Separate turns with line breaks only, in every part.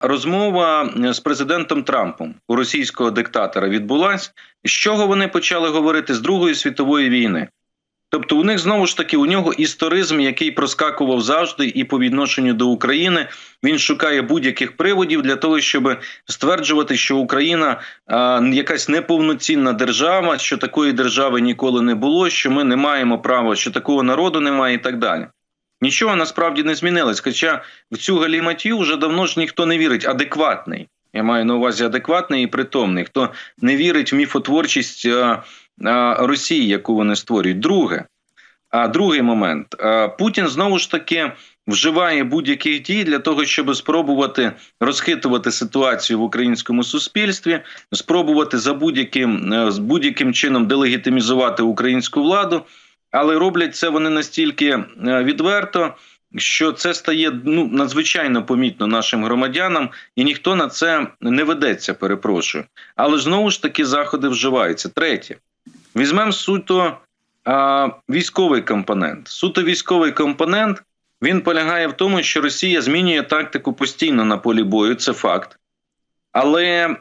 розмова е, з президентом Трампом у російського диктатора відбулась. З чого вони почали говорити з Другої світової війни? Тобто, у них знову ж таки у нього історизм, який проскакував завжди, і по відношенню до України він шукає будь-яких приводів для того, щоб стверджувати, що Україна а, якась неповноцінна держава, що такої держави ніколи не було, що ми не маємо права, що такого народу немає, і так далі. Нічого насправді не змінилось. Хоча в цю галіматію вже давно ж ніхто не вірить. Адекватний. Я маю на увазі адекватний і притомний, хто не вірить в міфотворчість а, а, Росії, яку вони створюють. Друге, а другий момент а, Путін знову ж таки вживає будь-яких дій для того, щоб спробувати розхитувати ситуацію в українському суспільстві, спробувати за будь-яким е, будь-яким чином делегітимізувати українську владу, але роблять це вони настільки е, відверто. Що це стає ну надзвичайно помітно нашим громадянам, і ніхто на це не ведеться, перепрошую. Але знову ж таки заходи вживаються. Третє, візьмемо суто а, військовий компонент. Суто військовий компонент він полягає в тому, що Росія змінює тактику постійно на полі бою, це факт. Але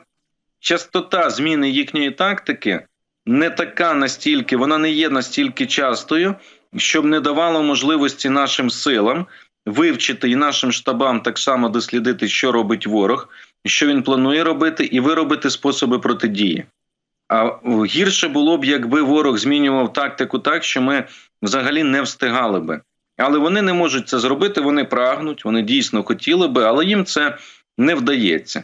частота зміни їхньої тактики не така настільки, вона не є настільки частою, щоб не давало можливості нашим силам вивчити і нашим штабам так само дослідити, що робить ворог, що він планує робити, і виробити способи протидії. А гірше було б, якби ворог змінював тактику так, що ми взагалі не встигали би. Але вони не можуть це зробити. Вони прагнуть, вони дійсно хотіли би, але їм це не вдається.